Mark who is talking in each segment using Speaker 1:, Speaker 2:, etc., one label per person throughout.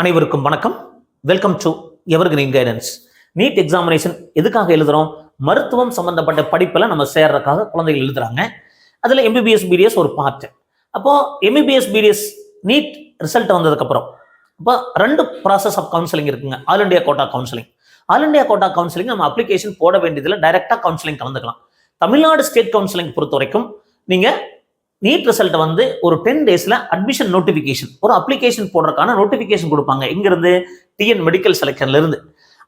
Speaker 1: அனைவருக்கும் வணக்கம். Welcome to evergreen guidance NEET examination எதுக்காக எழுதுறோம்? மருத்துவம் சம்பந்தப்பட்ட படிப்பில் நம்ம சேர்றதுக்காக குழந்தைகள் எழுதுறாங்க. அதில் எம்பிபிஎஸ் பிடிஎஸ் ஒரு பார்ட் அப்போ எம்பிபிஎஸ் பிடிஎஸ் நீட் ரிசல்ட் வந்ததுக்கப்புறம் இப்போ ரெண்டு ப்ராசஸ் ஆஃப் கவுன்சிலிங் இருக்குங்க. All India quota counselling all India quota counselling நம்ம அப்ளிகேஷன் போட வேண்டியதில் டைரெக்டாக கவுன்சிலிங் கலந்துக்கலாம். தமிழ்நாடு ஸ்டேட் கவுன்சிலிங் பொறுத்த வரைக்கும் நீங்கள் நீட் ரிசல்ட் வந்து ஒரு டென் டேஸ்ல அட்மிஷன் நோட்டிஃபிகேஷன் ஒரு அப்ளிகேஷன் போடுறதுக்கான நோட்டிஃபிகேஷன் கொடுப்பாங்க. இங்கிருந்து டிஎன் மெடிக்கல் செலெக்ஷன்ல இருந்து.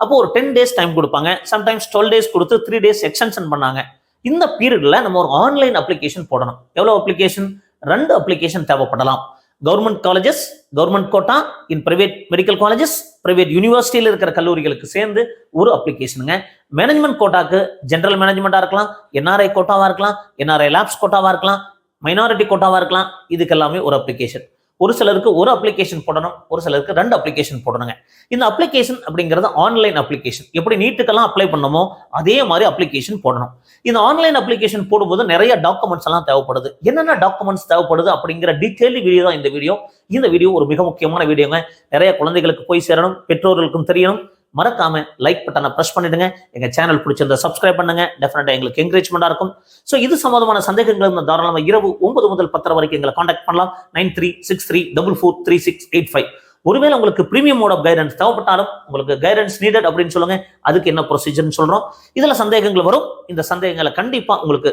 Speaker 1: அப்போ ஒரு டென் டேஸ் டைம் கொடுப்பாங்க. சம்டைம்ஸ் டுவெல் டேஸ் கொடுத்து த்ரீ டேஸ் எக்ஸ்டென்ஷன் பண்ணாங்க. இந்த பீரியட்ல நம்ம ஒரு ஆன்லைன் அப்ளிகேஷன் போடணும். எவ்வளோ அப்ளிகேஷன் ரெண்டு அப்ளிகேஷன் தேவைப்படலாம். Government colleges government quota in private medical colleges private யூனிவர்சிட்டியில் இருக்கிற கல்லூரிகளுக்கு சேர்ந்து ஒரு அப்ளிகேஷனுங்க மேனேஜ்மெண்ட் கோட்டாக்கு ஜென்ரல் மேனேஜ்மெண்ட்டாக இருக்கலாம் என்ஆர்ஐ கோட்டாவாக இருக்கலாம் என்ஆர்ஐ லேப்ஸ் கோட்டாவாக இருக்கலாம் மைனாரிட்டி கோட்டாவாக இருக்கலாம். இதுக்கு எல்லாமே ஒரு அப்ளிகேஷன் ஒரு சிலருக்கு ஒரு அப்ளிகேஷன் போடணும் ஒரு சிலருக்கு ரெண்டு அப்ளிகேஷன் போடணுங்க. இந்த அப்ளிகேஷன் அப்படிங்கிறது ஆன்லைன் அப்ளிகேஷன் எப்படி நீட்டுக்கெல்லாம் அப்ளை பண்ணமோ அதே மாதிரி அப்ளிகேஷன் போடணும். இந்த ஆன்லைன் அப்ளிகேஷன் போடும்போது நிறைய டாக்குமெண்ட்ஸ் எல்லாம் தேவைப்படுது. என்னென்ன டாக்குமெண்ட்ஸ் தேவைப்படுது அப்படிங்கிற டீட்டெயில் வீடியோ தான் இந்த வீடியோ இந்த வீடியோ ஒரு மிக முக்கியமான வீடியோங்க நிறைய குழந்தைகளுக்கு போய் சேரணும் பெற்றோர்களுக்கும் தெரியணும். மறக்காம லைக் பட்டனை ப்ரெஸ் பண்ணிடுங்க. எங்க சேனல் பிடிச்சிருந்தா சப்ஸ்கிரைப் பண்ணுங்க. டெஃபினட்டா எங்களுக்கு என்கரேஜ்மெண்டா இருக்கும். ஸோ இது சம்பந்தமான சந்தேகங்கள் தாராளமாக இரவு ஒன்பது முதல் பத்தரை வரைக்கும் எங்களை காண்டாக்ட் பண்ணலாம். Nine three six three double four three six eight five ஒருவேளை உங்களுக்கு ப்ரீமியம் மோட் ஆஃப் கைடன்ஸ் தேவைப்பட்டாலும் உங்களுக்கு கைடன்ஸ் நீடட் அப்படின்னு சொல்லுங்க. அதுக்கு என்ன ப்ரொசீஜர்னு சொல்றோம். இதுல சந்தேகங்கள் வரும். இந்த சந்தேகங்களை கண்டிப்பா உங்களுக்கு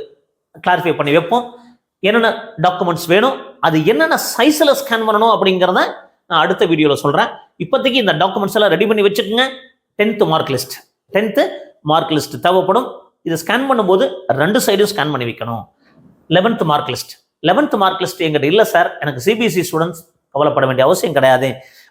Speaker 1: கிளாரிஃபை பண்ணி வைப்போம். என்னென்ன டாக்குமெண்ட்ஸ் வேணும் அது என்னென்ன சைஸில் ஸ்கேன் பண்ணணும் அப்படிங்கிறத நான் அடுத்த வீடியோவில் சொல்கிறேன் இப்போதைக்கு இந்த டாக்குமெண்ட்ஸ் எல்லாம் ரெடி பண்ணி வச்சுக்கோங்க. Tenth mark list tenth mark list தேவைப்படும். இதை ஸ்கேன் பண்ணும்போது ரெண்டு சைடும் ஸ்கேன் பண்ணி வைக்கணும். Eleventh mark list eleventh mark list எங்கிட்ட இல்லை சார் எனக்கு சிபிஎஸ்சி ஸ்டூடெண்ட்ஸ் கவலைப்பட வேண்டிய அவசியம் கிடையாது.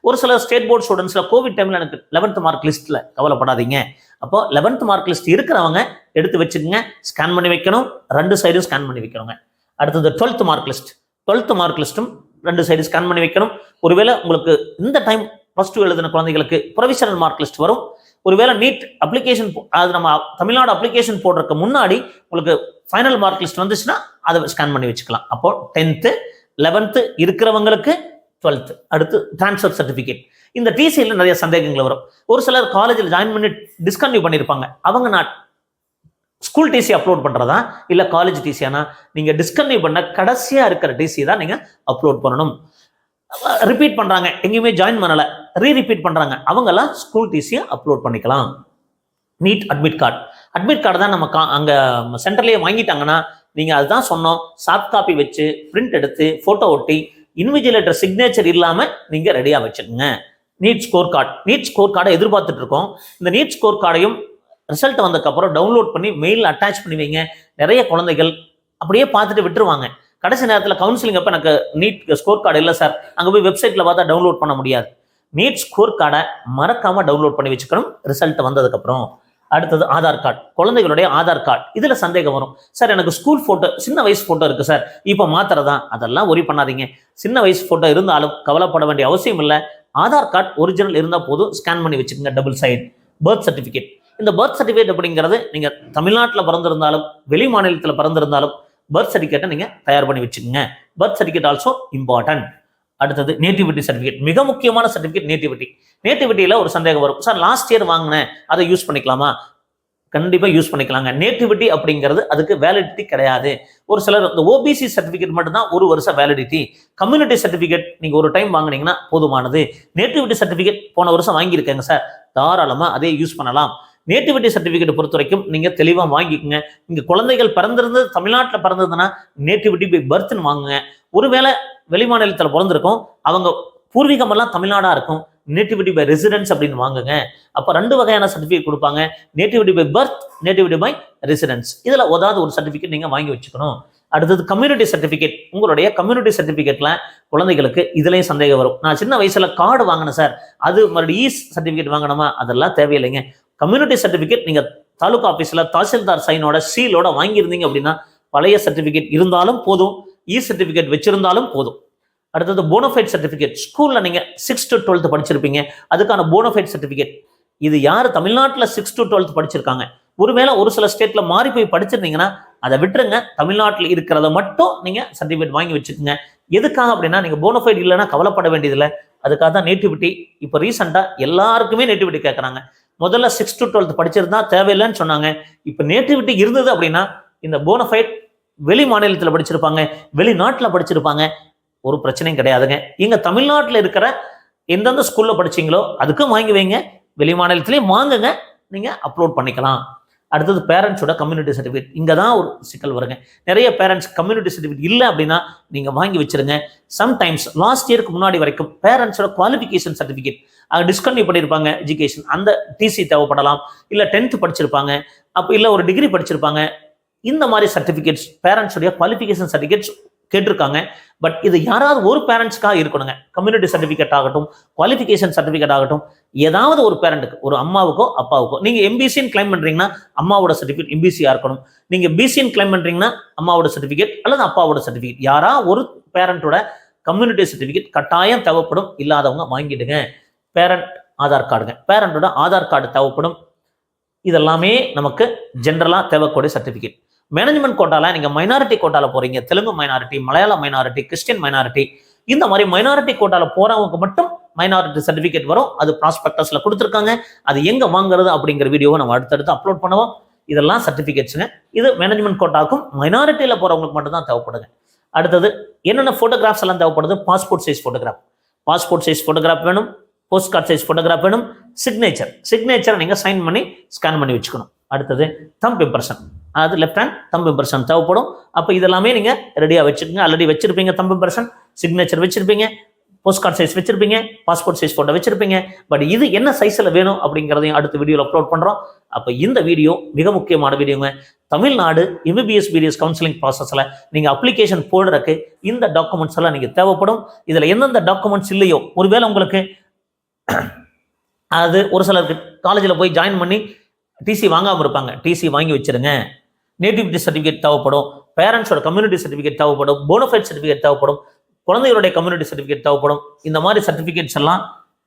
Speaker 1: ஒரு சில ஸ்டேட் போர்ட் ஸ்டூடெண்ட்ஸில் கோவிட் டைமில் எனக்கு லெவன்த் மார்க் லிஸ்ட்டில் கவலைப்படாதீங்க. அப்போ லெவன்த் மார்க் லிஸ்ட் இருக்கிறவங்க எடுத்து வச்சுக்கோங்க ஸ்கேன் பண்ணி வைக்கணும். ரெண்டு சைடும் ஸ்கேன் பண்ணி வைக்கணுங்க. அடுத்தது twelfth mark list twelfth mark லிஸ்ட்டும் ரெண்டு சைடு ஸ்கேன் பண்ணி வைக்கணும். ஒருவேளை உங்களுக்கு இந்த டைம் ப்ளஸ் டூ எழுதின குழந்தைகளுக்கு ப்ரொவிஷனல் மார்க் லிஸ்ட் வரும். ஒருவேளை நீட் அப்ளிகேஷன் அது நம்ம தமிழ்நாடு அப்ளிகேஷன் போடுறதுக்கு முன்னாடி உங்களுக்கு ஃபைனல் மார்க் லிஸ்ட் வந்துச்சுன்னா அதை ஸ்கேன் பண்ணி வச்சுக்கலாம். அப்போ டென்த்து லெவன்த்து இருக்கிறவங்களுக்கு டுவெல்த்து அடுத்து ட்ரான்ஸ்ஃபர் சர்டிஃபிகேட் இந்த டிசியில் நிறைய சந்தேகங்கள் வரும். ஒரு சிலர் காலேஜில் ஜாயின் பண்ணி டிஸ்கன்டினியூ பண்ணியிருப்பாங்க அவங்க நான் ஸ்கூல் டிசி அப்லோட் பண்ணுறதா இல்லை காலேஜ் டிசியானா நீங்கள் டிஸ்கன்டினியூ பண்ண கடைசியாக இருக்கிற டிசி தான் நீங்கள் அப்லோட் பண்ணணும். ரிப்பீட் பண்ணுறாங்க எங்கேயுமே ஜாயின் பண்ணலை. ரீ ரிப்பீட் பண்ணுறாங்க அவங்கெல்லாம் ஸ்கூல் டிசியை அப்லோட் பண்ணிக்கலாம். NEET admit card admit card தான் நம்ம கா அங்கே சென்டர்லேயே வாங்கிட்டாங்கன்னா நீங்கள் அதுதான் சொன்னோம். சாஃப்ட் காப்பி வச்சு பிரிண்ட் எடுத்து ஃபோட்டோ ஒட்டி இன்விஜிலேட்டர் சிக்னேச்சர் இல்லாமல் நீங்கள் ரெடியாக வச்சுக்கோங்க. NEET score card NEET score கார்டை எதிர்பார்த்துட்டு இருக்கோம். இந்த நீட் ஸ்கோர் கார்டையும் ரிசல்ட் வந்ததுக்கப்புறம் டவுன்லோட் பண்ணி மெயில் அட்டாச் பண்ணி வைங்க. நிறைய குழந்தைகள் அப்படியே பார்த்துட்டு விட்டுருவாங்க. கடைசி நேரத்தில் கவுன்சிலிங் அப்போ எனக்கு நீட் ஸ்கோர் கார்டு இல்லை சார் அங்கே போய் வெப்சைட்டில் பார்த்தா டவுன்லோட் பண்ண முடியாது. நீட் ஸ்கோர் கார்டை மறக்காமல் டவுன்லோட் பண்ணி வச்சுக்கணும். ரிசல்ட் வந்ததுக்கப்புறம். அடுத்தது ஆதார் கார்டு குழந்தைகளுடைய ஆதார் கார்டு இதில் சந்தேகம் வரும். சார் எனக்கு ஸ்கூல் ஃபோட்டோ சின்ன வயசு ஃபோட்டோ இருக்குது சார். இப்போ மாத்திரதான் அதெல்லாம் ஒரி பண்ணாதீங்க. சின்ன வயசு ஃபோட்டோ இருந்தாலும் கவலைப்பட வேண்டிய அவசியம் இல்லை. ஆதார் கார்டு ஒரிஜினல் இருந்தால் போதும். ஸ்கேன் பண்ணி வச்சுக்கோங்க டபுள் சைன் பர்த் சர்டிஃபிகேட் இந்த பர்த் சர்டிஃபிகேட் அப்படிங்கிறது நீங்கள் தமிழ்நாட்டில் பிறந்திருந்தாலும் வெளி மாநிலத்தில் பிறந்திருந்தாலும் பர்த் சர்டிஃபிகேட்டை நீங்கள் தயார் பண்ணி வச்சுக்கோங்க. பர்த் சர்டிஃபிகேட் ஆல்சோ இம்பார்ட்டன்ட் அடுத்தது நேட்டிவிட்டி சர்டிஃபிகேட் மிக முக்கியமான சர்டிஃபிகேட் நேட்டிவிட்டி நேட்டிவிட்டியில் ஒரு சந்தேகம் வரும். சார் லாஸ்ட் இயர் வாங்கினேன். அதை யூஸ் பண்ணிக்கலாமா? கண்டிப்பாக யூஸ் பண்ணிக்கலாங்க. நேட்டிவிட்டி அப்படிங்கிறது அதுக்கு வேலிடிட்டி கிடையாது. ஒரு சிலர் இந்த ஓபிசி சர்டிஃபிகேட் மட்டும்தான் ஒரு வருஷம் வேலிடிட்டி கம்யூனிட்டி சர்டிஃபிகேட் நீங்கள் ஒரு டைம் வாங்கினீங்கன்னா போதுமானது. நேட்டிவிட்டி சர்டிஃபிகேட் போன வருஷம் வாங்கியிருக்கேங்க சார் தாராளமாக அதே யூஸ் பண்ணலாம். நேட்டிவிட்டி சர்டிஃபிகேட் பொறுத்த வரைக்கும் நீங்கள் தெளிவாக வாங்கிக்கோங்க. இங்கே குழந்தைகள் பிறந்திருந்தது தமிழ்நாட்டில் பிறந்ததுன்னா நேட்டிவிட்டி பை பர்த்னு வாங்குங்க. ஒருவேளை வெளி மாநிலத்தில் பிறந்திருக்கும் அவங்க பூர்வீகமெல்லாம் தமிழ்நாடாக இருக்கும். நேட்டிவிட்டி பை ரெசிடென்ஸ் அப்படின்னு வாங்குங்க. அப்போ ரெண்டு வகையான சர்டிஃபிகேட் கொடுப்பாங்க. Nativity by birth nativity by residence இதில் ஏதாவது ஒரு சர்டிஃபிகேட் நீங்கள் வாங்கி வச்சுக்கணும். அடுத்தது கம்யூனிட்டி சர்டிஃபிகேட் உங்களுடைய கம்யூனிட்டி சர்டிஃபிகேட்ல குழந்தைகளுக்கு இதுலேயும் சந்தேகம் வரும். நான் சின்ன வயசில் கார்டு வாங்கினேன் சார். அது மறுபடியும் இ சர்டிஃபிகேட் வாங்கணுமா அதெல்லாம் தேவையில்லைங்க. கம்யூனிட்டி சர்டிஃபிகேட் நீங்கள் தாலுகா ஆஃபீஸில் தாசில்தார் சைனோட சீலோட வாங்கியிருந்தீங்க அப்படின்னா பழைய சர்டிஃபிகேட் இருந்தாலும் போதும் இ சர்டிஃபிகேட் வச்சிருந்தாலும் போதும். அடுத்தது போனோஃபைட் சர்டிஃபிகேட் ஸ்கூலில் நீங்கள் சிக்ஸ் டு டுவெல்த் படிச்சிருப்பீங்க. அதுக்கான போனோஃபைட் சர்டிஃபிகேட் இது யார்? தமிழ்நாட்டில் சிக்ஸ் டு டுவெல்த் படிச்சிருக்காங்க. ஒருவேளை ஒரு சில ஸ்டேட்டில் மாறி போய் படிச்சிருந்தீங்கன்னா அதை விட்டுருங்க. தமிழ்நாட்டில் இருக்கிறத மட்டும் நீங்கள் சர்டிஃபிகேட் வாங்கி வச்சுக்கோங்க. எதுக்காக அப்படின்னா நீங்கள் போனோஃபைட் இல்லைன்னா கவலைப்பட வேண்டியதில்லை. அதுக்காக தான் நேட்டிவிட்டி இப்போ ரீசெண்டாக எல்லாருக்குமே நேட்டிவிட்டி கேட்குறாங்க முதல்ல சிக்ஸ் டு டுவெல்த் படிச்சிருந்தா தேவையில்லைன்னு சொன்னாங்க. இப்போ நேட்டிவிட்டி இருந்தது அப்படின்னா இந்த போனஃபைட் வெளி மாநிலத்தில் படிச்சிருப்பாங்க வெளிநாட்டில் படிச்சிருப்பாங்க ஒரு பிரச்சனையும் கிடையாதுங்க. இங்கே தமிழ்நாட்டில் இருக்கிற எந்தெந்த ஸ்கூலில் படிச்சீங்களோ அதுக்கும் வாங்கி வைங்க. வெளி மாநிலத்திலையும் வாங்குங்க. நீங்கள் அப்லோட் பண்ணிக்கலாம். அடுத்தது பேரண்ட்ஸோட கம்யூனிட்டி சர்டிஃபிகேட் இங்கே தான் ஒரு சிக்கல் வருங்க. நிறைய பேரண்ட்ஸ் கம்யூனிட்டி சர்டிஃபிகேட் இல்லை அப்படின்னா நீங்கள் வாங்கி வச்சிருங்க. சம்டைம்ஸ் லாஸ்ட் இயருக்கு முன்னாடி வரைக்கும் பேரண்ட்ஸோட குவாலிஃபிகேஷன் சர்டிஃபிகேட் டிஸ்கன்டினியூ பண்ணியிருப்பாங்க எஜுகேஷன் அந்த டிசி தேவைப்படலாம். இல்லை டென்த்து படிச்சிருப்பாங்க. அப்போ இல்லை ஒரு டிகிரி படிச்சிருப்பாங்க. இந்த மாதிரி சர்டிஃபிகேட்ஸ் பேரண்ட்ஸுடைய குவாலிஃபிகேஷன் சர்டிஃபிகேட்ஸ் கேட்டிருக்காங்க. பட் இது யாராவது ஒரு பேரண்ட்ஸ்க்காக இருக்கணுங்க. கம்யூனிட்டி சர்டிஃபிகேட் ஆகட்டும் குவாலிஃபிகேஷன் சர்டிஃபிகேட் ஆகட்டும் ஏதாவது ஒரு பேரண்ட்டுக்கு ஒரு அம்மாவுக்கோ அப்பாவுக்கோ. நீங்கள் எம்பிசின்னு கிளைம் பண்ணுறீங்கன்னா அம்மாவோட சர்டிஃபிகேட் எம்பிசியாக இருக்கணும். நீங்கள் பிசின்னு கிளைம் பண்ணுறீங்கன்னா அம்மாவோட சர்டிஃபிகேட் அல்லது அப்பாவோட சர்டிஃபிகேட் யாரா ஒரு பேரண்ட்டோட கம்யூனிட்டி சர்டிஃபிகேட் கட்டாயம் தேவைப்படும். இல்லாதவங்க வாங்கிடுங்க. பேரண்ட் ஆதார் கார்டுங்க பேரண்டோட ஆதார் கார்டு தேவைப்படும். இதெல்லாமே நமக்கு ஜென்ரலாக தேவைக்கூடிய சர்டிஃபிகேட் மேனேஜ்மெண்ட் கோட்டால நீங்கள் மைனாரிட்டி கோட்டால போகிறீங்க Telugu minority Malayalam minority christian minority இந்த மாதிரி மைனாரிட்டி கோட்டால போகிறவங்க மட்டும் மைனாரிட்டி சர்டிஃபிகேட் வரும். அது ப்ராஸ்பெக்டஸில் கொடுத்துருக்காங்க. அது எங்கே வாங்குறது அப்படிங்கிற வீடியோவை நம்ம அடுத்தடுத்து அப்லோட் பண்ணுவோம். இதெல்லாம் சர்டிஃபிகேட்ஸுங்க இது மேனேஜ்மெண்ட் கோட்டாக்கும் மைனாரிட்டியில் போகிறவங்களுக்கு மட்டும் தான் தேவைப்படுங்க அடுத்தது என்னென்ன ஃபோட்டோகிராஃப்ஸ் எல்லாம் தேவைப்படுது? Passport size photograph passport size photograph வேணும். போஸ்ட் கார்டு சைஸ் ஃபோட்டோகிராஃப் வேணும். சிக்னேச்சர் சிக்னேச்சர் நீங்கள் சைன் பண்ணி ஸ்கேன் பண்ணி வச்சுக்கணும். அடுத்தது தம்ப் இம்ப்ரெஷன் அது லெஃப்ட் ஹேண்ட் தம்ப் இம்ப்ரெஷன் தேவைப்படும். அப்போ இதெல்லாமே நீங்கள் ரெடியாக வச்சுக்கோங்க. ஆல்ரெடி வச்சிருப்பீங்க தம்ப் இம்ப்ரெஷன் சிக்னேச்சர் வச்சிருப்பீங்க. போஸ்ட் கார்டு சைஸ் வச்சிருப்பீங்க. பாஸ்போர்ட் சைஸ் ஃபோட்டோ வச்சிருப்பீங்க. பட் இது என்ன சைஸில் வேணும் அப்படிங்கிறதையும் அடுத்த வீடியோவில் அப்லோட் பண்ணுறோம் அப்போ இந்த வீடியோ மிக முக்கியமான வீடியோங்க தமிழ்நாடு எம்பிபிஎஸ் பிடிஎஸ் கவுன்சிலிங் ப்ராசஸில் நீங்கள் அப்ளிகேஷன் போடுறதுக்கு இந்த டாக்குமெண்ட்ஸ் எல்லாம் நீங்கள் தேவைப்படும். இதில் எந்தெந்த டாக்குமெண்ட்ஸ் இல்லையோ ஒருவேளை உங்களுக்கு அது ஒரு சிலருக்கு காலேஜில் போய் ஜாயின் பண்ணி டிசி வாங்காமல் இருப்பாங்க. டிசி வாங்கி வச்சுருங்க. நேட்டிவிட்டி சர்டிஃபிகேட் தேவைப்படும். பேரண்ட்ஸோட கம்யூனிட்டி சர்டிஃபிகேட் தேவைப்படும். போனஃபைட் சர்டிஃபிகேட் தேவைப்படும். குழந்தைகளுடைய கம்யூனிட்டி சர்டிஃபிகேட் தேவைப்படும். இந்த மாதிரி சர்டிஃபிகேட்ஸ் எல்லாம்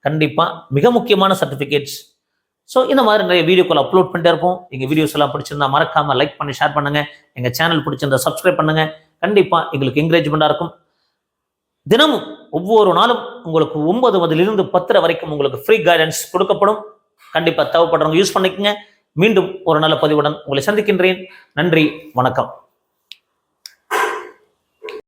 Speaker 1: கண்டிப்பாக மிக முக்கியமான சர்டிஃபிகேட்ஸ் ஸோ இந்த மாதிரி நிறைய வீடியோக்கள் அப்லோட் பண்ணிட்டே இருப்போம். எங்கள் வீடியோஸ் எல்லாம் பிடிச்சிருந்தா மறக்காமல் லைக் பண்ணி ஷேர் பண்ணுங்கள் எங்கள் சேனல் பிடிச்சிருந்தா சப்ஸ்கிரைப் பண்ணுங்க. கண்டிப்பாக எங்களுக்கு என்கரேஜ்மெண்ட்டாக இருக்கும். தினமும் ஒவ்வொரு நாளும் உங்களுக்கு ஒன்பது முதலிருந்து பத்தரை வரைக்கும் உங்களுக்கு ஃப்ரீ கைடன்ஸ் கொடுக்கப்படும். கண்டிப்பாக தேவைப்படுறவங்க யூஸ் பண்ணிக்கங்க. மீண்டும் ஒரு நல்ல பதிவுடன் உங்களை சந்திக்கின்றேன். நன்றி வணக்கம்.